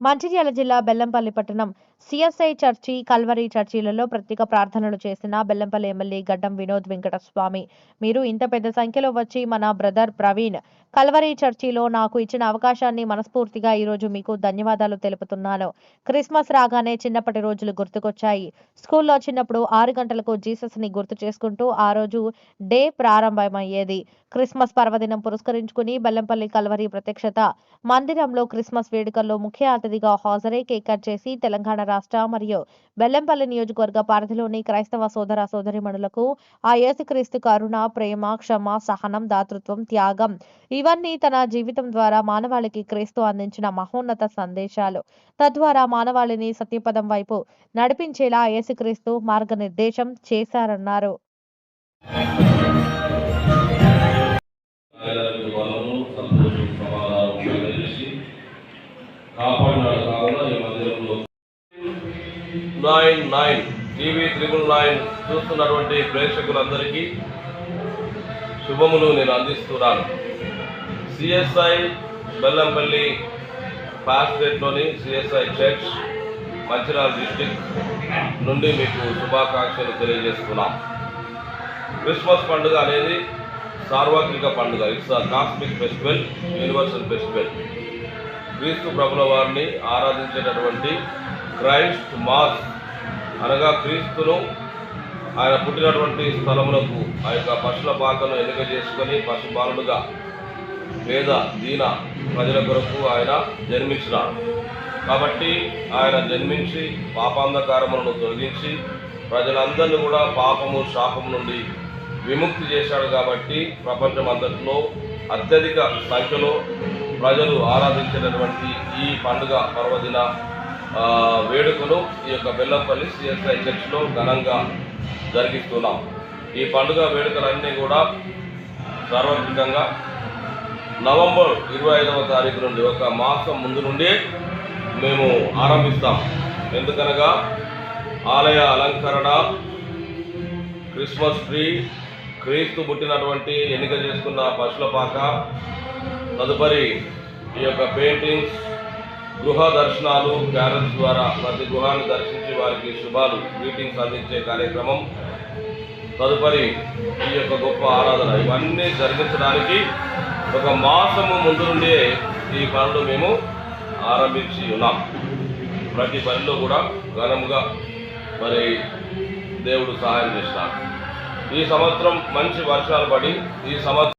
మంచిర్యాల జిల్లా బెల్లంపల్లి పట్టణం CSI church Calvary చర్చిలలో ప్రత్యేక ప్రార్థనలు చేసిన బెల్లంపల్లి ఎమ్మెల్యే గడ్డం వినోద్ వెంకటస్వామి. మీరు ఇంత పెద్ద సంఖ్యలో వచ్చి మన బ్రదర్ ప్రవీణ్ కల్వరి చర్చిలో నాకు ఇచ్చిన అవకాశాన్ని మనస్ఫూర్తిగా ఈరోజు మీకు ధన్యవాదాలు తెలుపుతున్నాను. క్రిస్మస్ రాగానే చిన్నప్పటి రోజులు గుర్తుకొచ్చాయి. స్కూల్లో చిన్నప్పుడు ఆరు గంటలకు జీసస్ని గుర్తు చేసుకుంటూ ఆ రోజు డే ప్రారంభమయ్యేది. క్రిస్మస్ పర్వదినం పురస్కరించుకుని బెల్లంపల్లి కల్వరి ప్రత్యక్షత మందిరంలో క్రిస్మస్ వేడుకల్లో ముఖ్య అతిథిగా హాజరై కేక్ కట్ చేసి తెలంగాణ రాష్ట్ర మరియు బెల్లంపల్లి నియోజకవర్గ పరిధిలోని క్రైస్తవ సోదర సోదరిమణులకు ఆ యేసుక్రీస్తు కరుణ ప్రేమ క్షమ సహనం దాతృత్వం త్యాగం ఇవన్నీ తన జీవితం ద్వారా మానవాళికి క్రీస్తు అందించిన మహోన్నత సందేశాలు. తద్వారా మానవాళిని సత్యపదం వైపు నడిపించేలా యేసుక్రీస్తు మార్గనిర్దేశం చేశారన్నారు. కాపాడినాడు కావున ఈ మందిరంలో nine nine TV triple nine చూస్తున్నటువంటి ప్రేక్షకులందరికీ శుభములు నేను అందిస్తున్నాను. సిఎస్ఐ బెల్లంపల్లి పాస్టేట్లోని సిఎస్ఐ చర్చ్ మంచిర్యాల డిస్టిక్ నుండి మీకు శుభాకాంక్షలు తెలియజేస్తున్నాం. క్రిస్మస్ పండుగ అనేది సార్వత్రిక పండుగ. It's a cosmic festival universal festival. క్రీస్తు ప్రభుల వారిని ఆరాధించేటటువంటి క్రైస్ట్ మాస్ అనగా క్రీస్తును ఆయన పుట్టినటువంటి స్థలములకు ఆ యొక్క పశుల పాకను ఎన్నిక చేసుకొని పశుపాలుడుగా పేద దీన ప్రజల కొరకు ఆయన జన్మించినాడు. కాబట్టి ఆయన జన్మించి పాపాంధకారములను తొలగించి ప్రజలందరినీ కూడా పాపము శాపము నుండి విముక్తి చేశాడు కాబట్టి ప్రపంచం అంతట్లో అత్యధిక సంఖ్యలో ప్రజలు ఆరాధించినటువంటి ఈ పండుగ పర్వదిన వేడుకలు వేడుకను ఈ యొక్క బెల్లంపల్లి సిఎస్ఐ చర్చ్లో ఘనంగా జరిగిస్తున్నాం. ఈ పండుగ వేడుకలన్నీ కూడా సార్వత్రికంగా నవంబర్ ఇరవై ఐదవ తారీఖు నుండి ఒక మాసం ముందు నుండి మేము ఆరంభిస్తాం. ఎందుకనగా ఆలయ అలంకరణ క్రిస్మస్ ట్రీ క్రీస్తు పుట్టినటువంటి ఎన్నిక చేసుకున్న పశుల పాక తదుపరి ఈ యొక్క పెయింటింగ్స్ గృహ దర్శనాలు క్యారల్స్ ద్వారా ప్రతి గృహాన్ని దర్శించి వారికి శుభాలు గ్రీటింగ్స్ అందించే కార్యక్రమం తదుపరి ఈ యొక్క గొప్ప ఆరాధన. ఇవన్నీ జరిగించడానికి ఒక మాసము ముందు నుండే ఈ పనులు మేము ఆరంభించి ఉన్నాం. ప్రతి పనిలో కూడా ఘనంగా మరి దేవుడు సహాయం చేస్తాడు. ఈ సంవత్సరం మంచి వర్షాలు పడి ఈ సంవత్సరం